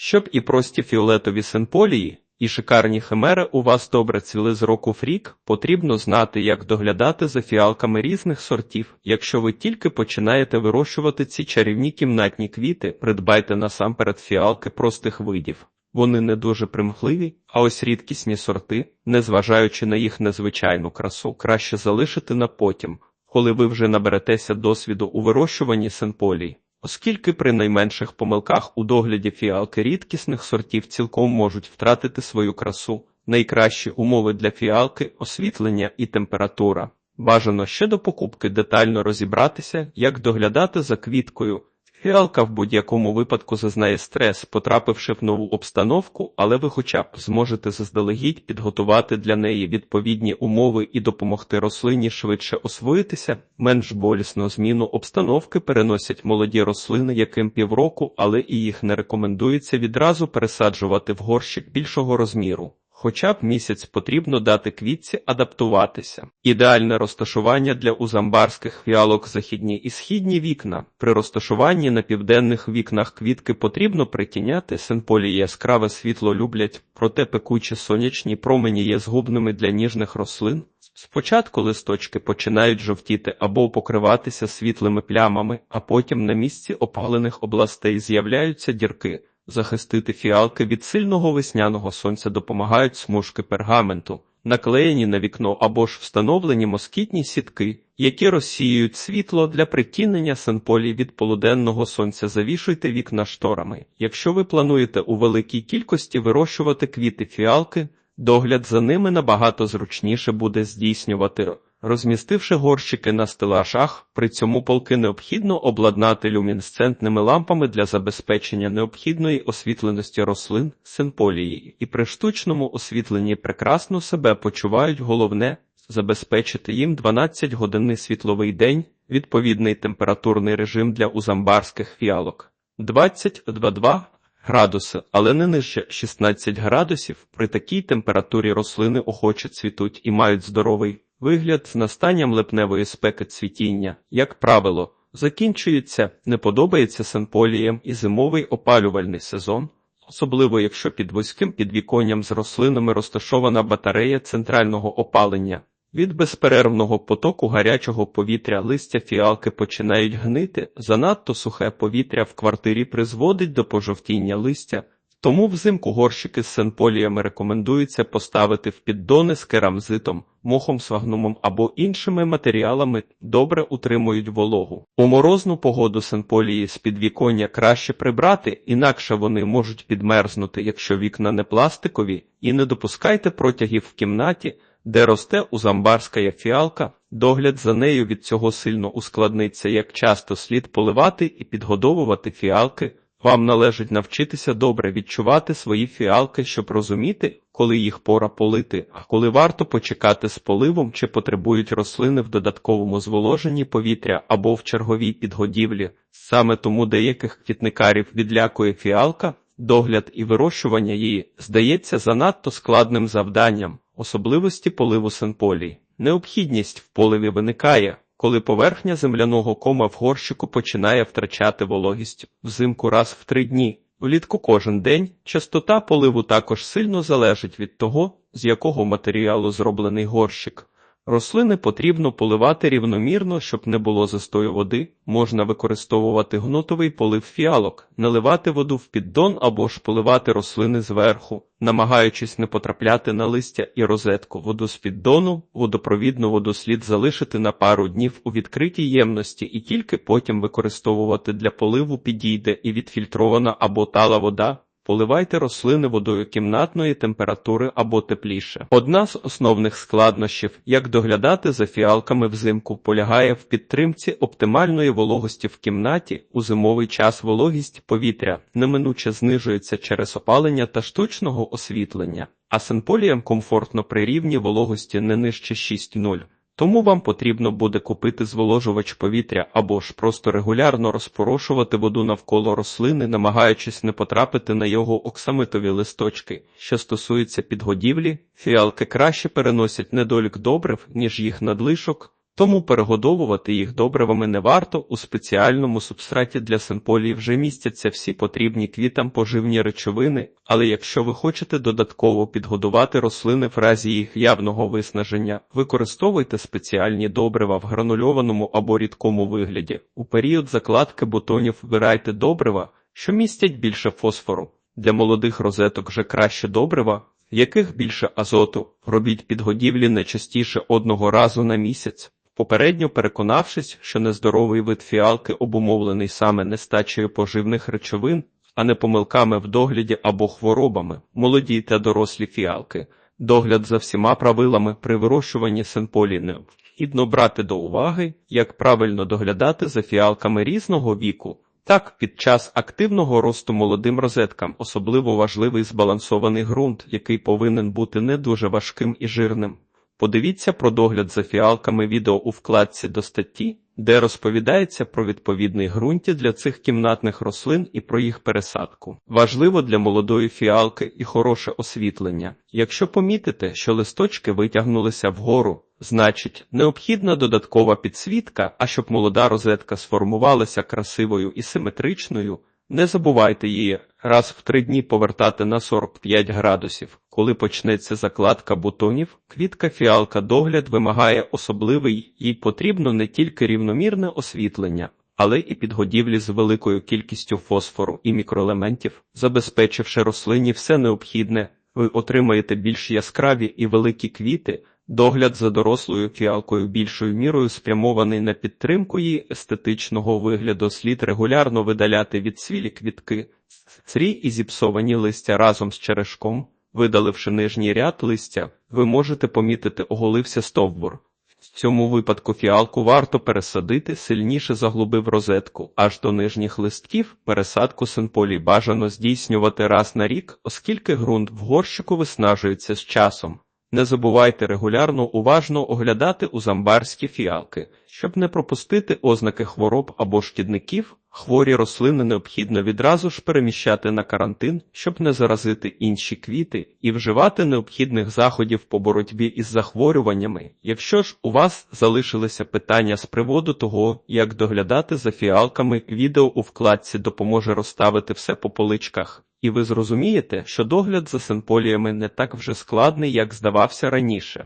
Щоб і прості фіолетові синполії, і шикарні химери у вас добре цвіли з року в рік, потрібно знати, як доглядати за фіалками різних сортів. Якщо ви тільки починаєте вирощувати ці чарівні кімнатні квіти, придбайте насамперед фіалки простих видів. Вони не дуже примхливі, а ось рідкісні сорти, незважаючи на їх незвичайну красу, краще залишити на потім, коли ви вже наберетеся досвіду у вирощуванні синполій. Оскільки при найменших помилках у догляді фіалки рідкісних сортів цілком можуть втратити свою красу, найкращі умови для фіалки освітлення і температура. Бажано ще до покупки детально розібратися, як доглядати за квіткою. Фіалка в будь-якому випадку зазнає стрес, потрапивши в нову обстановку, але ви хоча б зможете заздалегідь підготувати для неї відповідні умови і допомогти рослині швидше освоїтися. Менш болісно зміну обстановки переносять молоді рослини, яким півроку, але і їх не рекомендується відразу пересаджувати в горщик більшого розміру. Хоча б місяць потрібно дати квітці адаптуватися. Ідеальне розташування для узамбарських фіалок західні і східні вікна. При розташуванні на південних вікнах квітки потрібно притіняти, синполі яскраве світло люблять, проте пекучі сонячні промені є згубними для ніжних рослин. Спочатку листочки починають жовтіти або покриватися світлими плямами, а потім на місці опалених областей з'являються дірки. Захистити фіалки від сильного весняного сонця допомагають смужки пергаменту, наклеєні на вікно або ж встановлені москітні сітки, які розсіюють світло для притінення синполі від полуденного сонця. Завішуйте вікна шторами. Якщо ви плануєте у великій кількості вирощувати квіти фіалки, догляд за ними набагато зручніше буде здійснювати. Розмістивши горщики на стелажах, при цьому полки необхідно обладнати люмінесцентними лампами для забезпечення необхідної освітленості рослин, синполії, і при штучному освітленні прекрасно себе почувають головне забезпечити їм 12-годинний світловий день, відповідний температурний режим для узамбарських фіалок 20-22 градуси, але не нижче 16 градусів. При такій температурі рослини охоче цвітуть і мають здоровий Вигляд з настанням липневої спеки цвітіння, як правило, закінчується, не подобається синполієм і зимовий опалювальний сезон, особливо якщо під вузьким підвіконням з рослинами розташована батарея центрального опалення. Від безперервного потоку гарячого повітря листя фіалки починають гнити, занадто сухе повітря в квартирі призводить до пожовтіння листя. Тому взимку горщики з синполіями рекомендується поставити в піддони з керамзитом, мохом свагнумом або іншими матеріалами, добре утримують вологу. У морозну погоду синполії з підвіконня краще прибрати, інакше вони можуть підмерзнути, якщо вікна не пластикові, і не допускайте протягів в кімнаті, де росте узамбарська фіалка, догляд за нею від цього сильно ускладниться, як часто слід поливати і підгодовувати фіалки. Вам належить навчитися добре відчувати свої фіалки, щоб розуміти, коли їх пора полити, а коли варто почекати з поливом чи потребують рослини в додатковому зволоженні повітря або в черговій підгодівлі. Саме тому деяких квітникарів відлякує фіалка, догляд і вирощування її здається занадто складним завданням, особливості поливу синполій. Необхідність в поливі виникає коли поверхня земляного кома в горщику починає втрачати вологість взимку раз в три дні. Влітку кожен день частота поливу також сильно залежить від того, з якого матеріалу зроблений горщик. Рослини потрібно поливати рівномірно, щоб не було застою води. Можна використовувати гнотовий полив фіалок, наливати воду в піддон або ж поливати рослини зверху, намагаючись не потрапляти на листя і розетку воду з піддону, водопровідну воду слід залишити на пару днів у відкритій ємності і тільки потім використовувати для поливу підійде і відфільтрована або тала вода. Поливайте рослини водою кімнатної температури або тепліше. Одна з основних складнощів, як доглядати за фіалками взимку, полягає в підтримці оптимальної вологості в кімнаті. У зимовий час вологість повітря неминуче знижується через опалення та штучного освітлення, а синполіям комфортно при рівні вологості не нижче 6,0. Тому вам потрібно буде купити зволожувач повітря або ж просто регулярно розпорошувати воду навколо рослини, намагаючись не потрапити на його оксамитові листочки. Що стосується підгодівлі, фіалки краще переносять недолік добрив, ніж їх надлишок, Тому перегодовувати їх добривами не варто. У спеціальному субстраті для синполії вже містяться всі потрібні квітам поживні речовини, але якщо ви хочете додатково підгодувати рослини в разі їх явного виснаження, використовуйте спеціальні добрива в гранульованому або рідкому вигляді. У період закладки бутонів вибирайте добрива, що містять більше фосфору. Для молодих розеток вже краще добрива, яких більше азоту. Робіть підгодівлі не частіше одного разу на місяць. Попередньо переконавшись, що нездоровий вид фіалки обумовлений саме нестачею поживних речовин, а не помилками в догляді або хворобами, молоді та дорослі фіалки. Догляд за всіма правилами при вирощуванні синполі необхідно брати до уваги, як правильно доглядати за фіалками різного віку. Так, під час активного росту молодим розеткам особливо важливий збалансований ґрунт, який повинен бути не дуже важким і жирним. Подивіться про догляд за фіалками відео у вкладці до статті, де розповідається про відповідний ґрунті для цих кімнатних рослин і про їх пересадку. Важливо для молодої фіалки і хороше освітлення. Якщо помітите, що листочки витягнулися вгору, значить необхідна додаткова підсвітка, а щоб молода розетка сформувалася красивою і симетричною, не забувайте її раз в три дні повертати на 45 градусів. Коли почнеться закладка бутонів, квітка фіалка догляд вимагає особливий, їй потрібно не тільки рівномірне освітлення, але і підгодівлі з великою кількістю фосфору і мікроелементів, забезпечивши рослині все необхідне, ви отримаєте більш яскраві і великі квіти. Догляд за дорослою фіалкою більшою мірою спрямований на підтримку її естетичного вигляду, слід регулярно видаляти від свілі квітки, црі і зіпсовані листя разом з черешком. Видаливши нижній ряд листя, ви можете помітити оголився стовбур. В цьому випадку фіалку варто пересадити, сильніше заглубив розетку, аж до нижніх листків. Пересадку синполі бажано здійснювати раз на рік, оскільки ґрунт в горщику виснажується з часом. Не забувайте регулярно уважно оглядати узамбарські фіалки, щоб не пропустити ознаки хвороб або шкідників. Хворі рослини необхідно відразу ж переміщати на карантин, щоб не заразити інші квіти, і вживати необхідних заходів по боротьбі із захворюваннями. Якщо ж у вас залишилися питання з приводу того, як доглядати за фіалками, відео у вкладці допоможе розставити все по поличках. І ви зрозумієте, що догляд за синполіями не так вже складний, як здавався раніше.